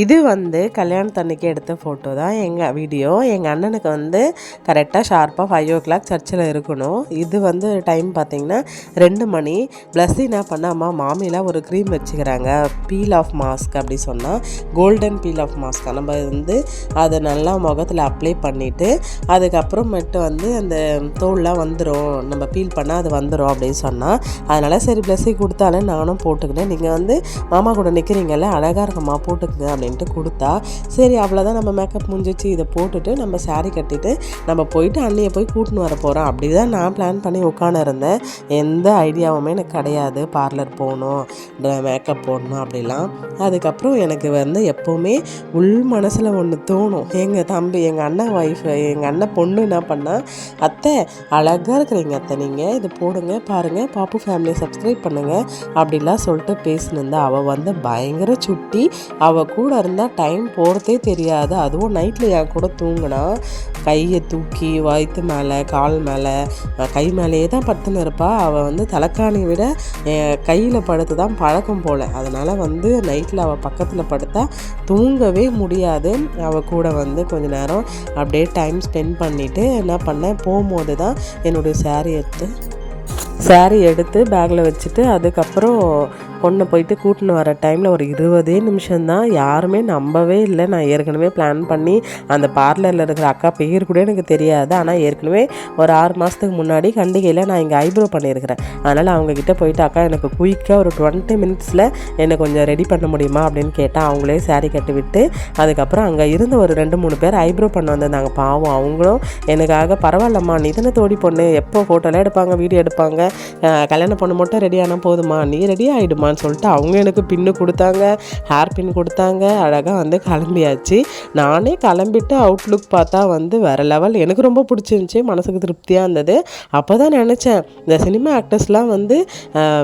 இது வந்து கல்யாணத்தன்னைக்கு எடுத்த ஃபோட்டோ தான். எங்கள் வீடியோ எங்கள் அண்ணனுக்கு வந்து கரெக்டாக ஷார்ப்பாக ஃபைவ் ஓ கிளாக் சர்ச்சில் இருக்கணும். இது வந்து டைம் பார்த்திங்கன்னா ரெண்டு மணி. ப்ளஸ் என்ன பண்ண அம்மா மாமிலாம் ஒரு க்ரீம் வச்சுக்கிறாங்க. பீல் ஆஃப் மாஸ்க் அப்படி சொன்னால் கோல்டன் பீல் ஆஃப் மாஸ்க் நம்ம வந்து அதை நல்லா முகத்தில் அப்ளை பண்ணிவிட்டு அதுக்கப்புறமேட்டு வந்து அந்த தோல்லாம் வந்துடும் நம்ம பீல் பண்ணால் அது வந்துடும் அப்படின்னு சொன்னால் அதனால் சரி ப்ளஸ்ஸி கொடுத்தாலும் நானும் போட்டுக்கினேன் நீங்கள் வந்து மாமா கூட நிற்கிறீங்கல்ல அழகாக இருக்கம்மா போட்டுக்குங்க அப்படின்ட்டு கொடுத்தா சரி அவ்வளோதான் நம்ம மேக்கப் முடிஞ்சிச்சு இதை போட்டுட்டு நம்ம சாரீ கட்டிட்டு நம்ம போயிட்டு அண்ணியை போய் கூட்டின்னு வர போகிறோம் அப்படி தான் நான் பிளான் பண்ணி உட்காந்துருந்தேன் எந்த ஐடியாவுமே எனக்கு கிடையாது. பார்லர் போகணும் மேக்கப் போடணும் அப்படிலாம். அதுக்கப்புறம் எனக்கு வந்து எப்போவுமே உள் மனசில் ஒன்று தோணும். எங்கள் தம்பி எங்கள் அண்ணன் ஒய்ஃப் எங்கள் அண்ணன் பொண்ணு என்ன பண்ணால் அத்தை அழகாக இருக்கிறீங்க அத்தை நீங்கள் இது போடுங்க பாருங்கள் பாப்பு ஃபேமிலியை சப்ஸ்கிரைப் பண்ணுங்கள் அப்படிலாம் சொல்லிட்டு பேசினிருந்தா அவள் வந்து பயங்கர சுட்டி அவள் கூட இருந்தால் டைம் போகிறதே தெரியாது. அதுவும் நைட்டில் என் கூட தூங்கினா கையை தூக்கி வயிற்று மேலே கால் மேலே கை மேலேயே தான் படுத்துன்னு இருப்பாள் அவள் வந்து தலைக்காணி விட கையில் படுத்து தான் பழக்கம் போல். அதனால் வந்து நைட்டில் அவள் பக்கத்தில் படுத்தா தூங்கவே முடியாது. அவள் கூட வந்து கொஞ்ச நேரம் அப்படியே டைம் ஸ்பெண்ட் பண்ணிவிட்டு என்ன பண்ணேன்? போகும்போது தான் என்னுடைய சேரீ எடுத்து சேரீ எடுத்து பேக்கில் வச்சுட்டு அதுக்கப்புறம் பொண்ணை போயிட்டு கூட்டின்னு வர டைமில் ஒரு இருபதே நிமிஷம்தான். யாருமே நம்பவே இல்லை. நான் ஏற்கனவே பிளான் பண்ணி அந்த பார்லரில் இருக்கிற அக்கா பேர் கூட எனக்கு தெரியாது. ஆனால் ஏற்கனவே ஒரு ஆறு மாதத்துக்கு முன்னாடி கண்டிகையில் நான் இங்கே ஐப்ரோ பண்ணியிருக்கிறேன். அதனால் அவங்கக்கிட்ட போயிட்டு அக்கா எனக்கு குயிக்காக ஒரு டுவெண்ட்டி மினிட்ஸில் என்னை கொஞ்சம் ரெடி பண்ண முடியுமா? அப்படின்னு கேட்டால் அவங்களே சாரீ கட்டி விட்டு அதுக்கப்புறம் அங்கே இருந்த ஒரு ரெண்டு மூணு பேர் ஐப்ரோ பண்ண வந்திருந்தாங்க. பாவம் அவங்களும் எனக்காக பரவாயில்லம்மா நீ தானே தோடி பொண்ணு. எப்போ ஃபோட்டோலாம் எடுப்பாங்க வீடியோ எடுப்பாங்க? கல்யாணம் பொண்ணு மட்டும் ரெடி ஆனால் போதுமா? நீ ரெடி ஆகிடுமா போகலாமான்னு சொல்லிட்டு அவங்க எனக்கு பின்னு கொடுத்தாங்க ஹேர் பின் கொடுத்தாங்க. அழகாக வந்து கிளம்பியாச்சு. நானே கிளம்பிட்டு அவுட்லுக் பார்த்தா வந்து வேறு லெவல் எனக்கு ரொம்ப பிடிச்சிருந்துச்சி மனசுக்கு திருப்தியாக இருந்தது. அப்போ தான் நினச்சேன் இந்த சினிமா ஆக்டர்ஸ்லாம் வந்து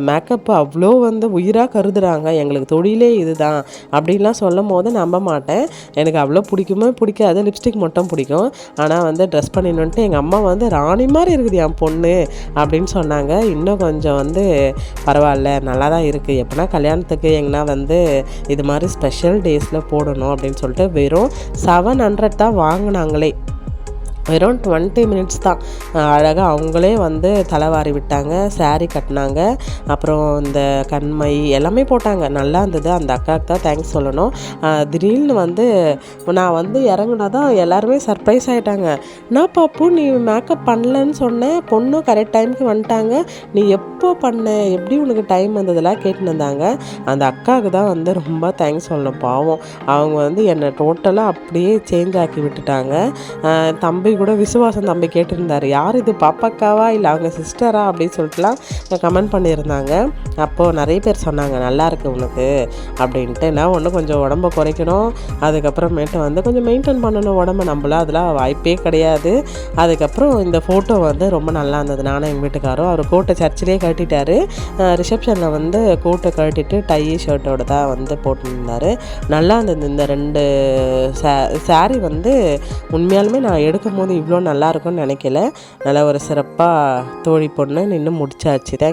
மேக்கப் அவ்வளோ வந்து உயிராக கருதுகிறாங்க எங்களுக்கு தொழிலே இதுதான் அப்படின்லாம் சொல்லும் போது நம்ப மாட்டேன். எனக்கு அவ்வளோ பிடிக்குமே பிடிக்காது லிப்ஸ்டிக் மட்டும் பிடிக்கும். ஆனால் வந்து ட்ரெஸ் பண்ணிடணுன்ட்டு எங்கள் அம்மா வந்து ராணி மாதிரி இருக்குது என் பொண்ணு அப்படின்னு சொன்னாங்க. இன்னும் கொஞ்சம் வந்து பரவாயில்ல நல்லா தான் இருக்குது எப்படின்னா கல்யாணத்துக்கு எங்கன்னா வந்து இது மாதிரி ஸ்பெஷல் டேஸில் போடணும் அப்படின்னு சொல்லிட்டு வெறும் செவன் ஹண்ட்ரட் தான் வாங்கினாங்களே. வெறும் டுவெண்ட்டி மினிட்ஸ் தான். அழகாக அவங்களே வந்து தலைவாரி விட்டாங்க சாரீ கட்டினாங்க. அப்புறம் இந்த கண்மை எல்லாமே போட்டாங்க. நல்லா இருந்தது. அந்த அக்காவுக்கு தான் தேங்க்ஸ் சொல்லணும். திடீர்னு வந்து நான் வந்து இறங்கினா தான் எல்லாருமே சர்ப்ரைஸ் ஆகிட்டாங்க நான் பாப்பு நீ மேக்கப் பண்ணலன்னு சொன்னேன் பொண்ணும் கரெக்ட் டைமுக்கு வந்துட்டாங்க. நீ எப்போ பண்ண? எப்படி உனக்கு டைம் வந்ததெல்லாம் கேட்டுன்னு இருந்தாங்க. அந்த அக்காவுக்கு தான் வந்து ரொம்ப தேங்க்ஸ் சொல்லணும். பாவம். அவங்க வந்து என்னை டோட்டலாக அப்படியே சேஞ்ச் ஆக்கி விட்டுட்டாங்க. தம்பி தம்பி கூட விசுவாசம் தம்பி கேட்டிருந்தார். யார் இது பாப்பாக்காவா இல்லை அவங்க சிஸ்டரா அப்படின்னு சொல்லிட்டுலாம் கமெண்ட் பண்ணியிருந்தாங்க. அப்போது நிறைய பேர் சொன்னாங்க நல்லா இருக்கு உனக்கு அப்படின்ட்டு. நான் ஒன்று கொஞ்சம் உடம்ப குறைக்கணும். அதுக்கப்புறமேட்டு வந்து கொஞ்சம் மெயின்டைன் பண்ணணும் உடம்ப. நம்மளாம் அதெல்லாம் வாய்ப்பே கிடையாது. அதுக்கப்புறம் இந்த ஃபோட்டோ வந்து ரொம்ப நல்லா இருந்தது. நானும் எங்கள் வீட்டுக்காரும் அவர் கோட்டை சர்ச்சிலே கட்டிட்டார் ரிசப்ஷனில் வந்து கோட்டை கட்டிட்டு டை ஷர்ட்டோட தான் வந்து போட்டுருந்தார். நல்லா இருந்தது. இந்த ரெண்டு சே சாரீ வந்து உண்மையாலுமே நான் எடுக்கும் பார்க்கும்போது இவ்வளோ நல்லா இருக்கும்னு நினைக்கல. நல்லா ஒரு சிறப்பாக தோழி பொண்ணு நின்று முடிச்சாச்சு. தேங்க்